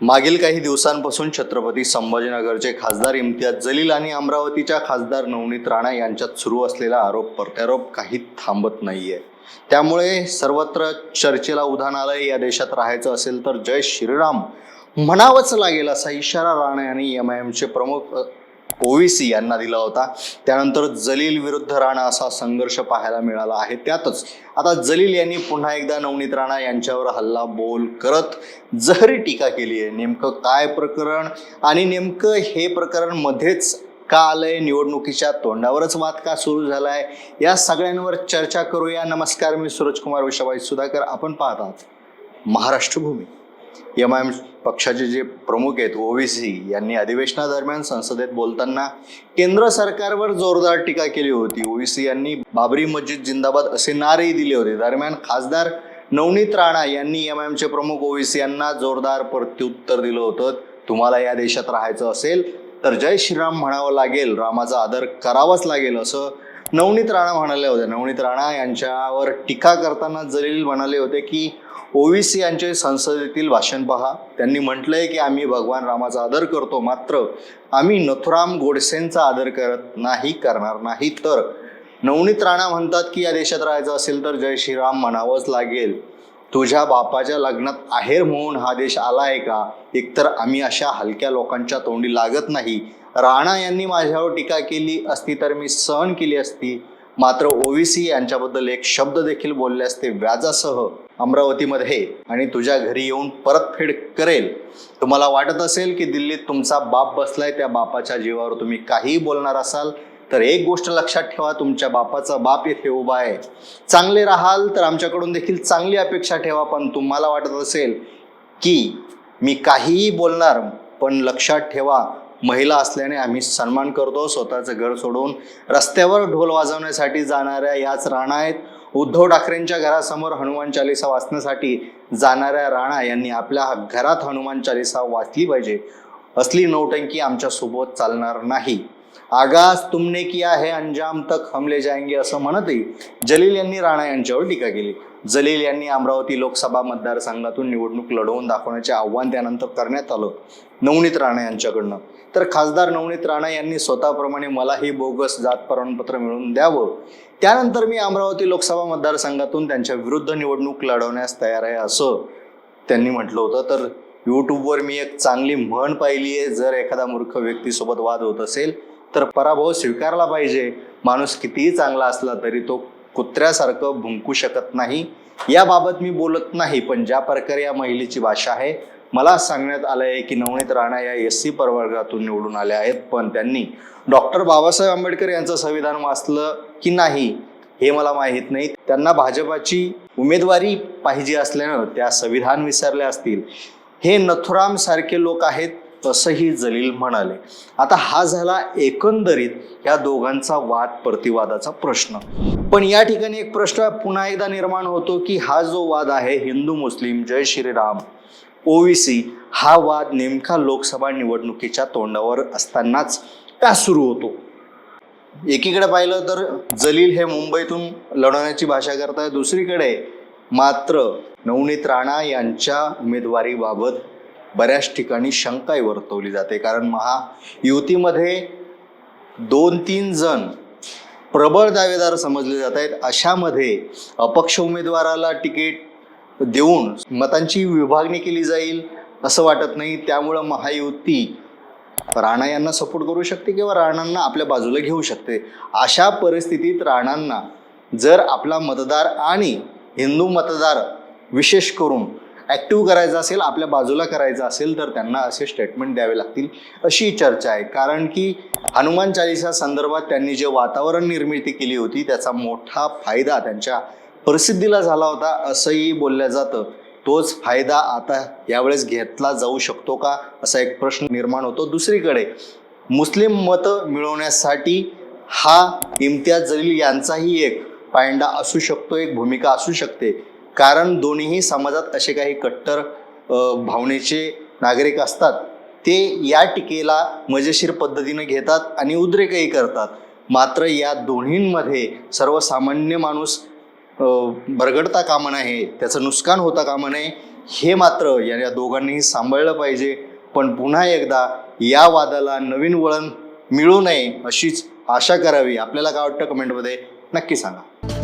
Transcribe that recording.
मागील काही दिवसांपासून छत्रपती संभाजीनगरचे खासदार इम्तियाज जलील आणि अमरावतीच्या खासदार नवनीत राणा यांच्यात सुरू असलेला आरोप प्रत्यारोप काही थांबत नाहीये. त्यामुळे सर्वत्र चर्चेला उधाण आलंय या देशात राहायचं असेल तर जय श्रीराम म्हणावंच लागेल असा इशारा राणा यांनी एम आय एमचे प्रमुख ओवीसी यांना दिला होता. त्यानंतर जलील विरुद्ध राणा असा संघर्ष पाहायला मिळाला आहे. त्यातच आता जलील यांनी पुन्हा एकदा नवनीत राणा यांच्यावर हल्ला बोल करत जहरी टीका केली आहे. नेमकं काय प्रकरण आणि नेमकं हे प्रकरण मध्येच का आलंय? निवडणुकीच्या तोंडावरच वाद का सुरू झालाय? या सगळ्यांवर चर्चा करूया. नमस्कार मी सूरजकुमार विशाबाई सुधाकर. आपण पाहत आहात Maharashtra Bhumi M I M पक्षाचे जे प्रमुख आहेत ओवीसी यांनी अधिवेशनादरम्यान संसदेत बोलताना केंद्र सरकारवर जोरदार टीका केली होती. ओवीसी यांनी बाबरी मस्जिद जिंदाबाद असे नारेही दिले होते. दरम्यान खासदार नवनीत राणा यांनी एम आय एमचे प्रमुख ओवीसी यांना जोरदार प्रत्युत्तर दिलं होतं. तुम्हाला या देशात राहायचं असेल तर जय श्रीराम म्हणावं लागेल. रामाचा आदर करावाच लागेल असं नवनीत राणा म्हणाले होते. नवनीत राणा यांच्यावर टीका करताना जलील म्हणाले होते की ओवीसी यांचे संसदेतील भाषण पहा. त्यांनी म्हटलंय की आम्ही भगवान रामाचा आदर करतो. मात्र आम्ही नथुराम गोडसेंचा आदर करत नाही करणार नाही. तर नवनीत राणा म्हणतात की या देशात राहायचं असेल तर जय श्रीराम म्हणावंच लागेल. तुझ्या बापाच्या लग्नात आहेर म्हणून हा देश आला आहे का? एकतर आम्ही अशा हलक्या लोकांच्या तोंडी लागत नाही. राणा यांनी माझ्यावर टीका केली असती तर मी सहन केली असती. मात्र ओवीसी यांच्याबद्दल एक शब्द देखील बोलले असते व्याजासह अमरावतीमध्ये. आणि तुझ्या घरी येऊन परतफेड करेल. तुम्हाला वाटत असेल की दिल्लीत तुमचा बाप बसलाय त्या बापाच्या जीवावर तुम्ही काहीही बोलणार असाल तर एक गोष्ट लक्षात ठेवा तुमच्या बापाचा बाप येथे उभा आहे. चांगले राहाल तर आमच्याकडून देखील चांगली अपेक्षा ठेवा पण तुम्हाला वाटत असेल की मी काहीही बोलणार पण लक्षात ठेवा महिला असल्याने आम्ही सन्मान करतो स्वतःचं घर सोडून रस्त्यावर ढोल वाजवण्यासाठी जाणाऱ्या याच राणा आहेत. उद्धव ठाकरेंच्या घरासमोर हनुमान चालिसा वाचण्यासाठी जाणाऱ्या राणा यांनी आपल्या घरात हनुमान चालिसा वाचली पाहिजे. असली नौटंकी आमच्यासोबत चालणार नाही. आगास तुमने किया है अंजाम तक हमले जाएंगे असं म्हणतही जलील यांनी राणा यांच्यावर टीका केली. जलील यांनी अमरावती लोकसभा मतदारसंघातून निवडणूक लढवून दाखवण्याचे आव्हान त्यानंतर करण्यात आलं नवनीत राणा यांच्याकडनं. तर खासदार नवनीत राणा यांनी स्वतःप्रमाणे मलाही बोगस जात प्रमाणपत्र मिळवून द्यावं. त्यानंतर मी अमरावती लोकसभा मतदारसंघातून त्यांच्या विरुद्ध निवडणूक लढवण्यास तयार आहे असं त्यांनी म्हटलं होतं. तर यूट्यूबवर मी एक चांगली म्हण पाहिली आहे जर एखादा मूर्ख व्यक्तीसोबत वाद होत असेल तर पराभव स्वीकारला पाहिजे. माणूस कितीही चांगला असला तरी तो कुत्र्यासारखं भुंकू शकत नाही. याबाबत मी बोलत नाही पण ज्या प्रकारे या महिलेची भाषा आहे मला सांगण्यात आलं आहे की नवनीत राणा या एस सी प्रवर्गातून निवडून आल्या आहेत पण त्यांनी डॉक्टर बाबासाहेब आंबेडकर यांचं संविधान वाचलं की नाही हे मला माहीत नाही. त्यांना भाजपाची उमेदवारी पाहिजे असल्यानं त्या संविधान विसरल्या असतील. हे नथुराम सारखे लोक आहेत असंही जलील म्हणाले. आता हा झाला एकंदरीत या दोघांचा वाद प्रतिवादाचा प्रश्न. पण या ठिकाणी एक प्रश्न पुन्हा एकदा निर्माण होतो की हा जो वाद आहे हिंदू मुस्लिम जय श्रीराम ओवीसी हा वाद नेमका लोकसभा निवडणुकीच्या तोंडावर असतानाच का सुरू होतो? एकीकडे पाहिलं तर जलील हे मुंबईतून लढवण्याची भाषा करताय दुसरीकडे मात्र नवनीत राणा यांच्या उमेदवारीबाबत बऱ्याच ठिकाणी शंकाही वर्तवली जाते. कारण महायुतीमध्ये दोन तीन जण प्रबळ दावेदार समजले जात आहेत. अशामध्ये अपक्ष उमेदवाराला तिकीट देऊन मतांची विभागणी केली जाईल असं वाटत नाही. त्यामुळं महायुती राणा यांना सपोर्ट करू शकते किंवा राणांना आपल्या बाजूला घेऊ शकते. अशा परिस्थितीत राणांना जर आपला मतदार आणि हिंदू मतदार विशेष करून ॲक्टिव्ह करायचा असेल आपल्या बाजूला करायचं असेल तर त्यांना असे स्टेटमेंट द्यावे लागतील अशी चर्चा आहे. कारण की हनुमान चालिसा संदर्भात त्यांनी जे वातावरण निर्मिती केली होती त्याचा मोठा फायदा त्यांच्या प्रसिद्धीला झाला होता असंही बोललं जातं. तोच फायदा आता यावेळेस घेतला जाऊ शकतो का असा एक प्रश्न निर्माण होतो. दुसरीकडे मुस्लिम मतं मिळवण्यासाठी हा इम्तियाज जलील यांचाही एक पायंडा असू शकतो एक भूमिका असू शकते. कारण दोन्हीही समाजात असे काही कट्टर भावनेचे नागरिक असतात. ते या टीकेला मजेशीर पद्धतीने घेतात आणि उद्रेकही करतात. मात्र या दोन्हींमध्ये सर्वसामान्य माणूस बरगडता कामा नये त्याचं नुकसान होता कामा नये हे मात्र या या दोघांनीही सांभाळलं पाहिजे. पण पुन्हा एकदा या वादाला नवीन वळण मिळू नये अशीच आशा करावी. आपल्याला काय वाटतं कमेंटमध्ये नक्की सांगा.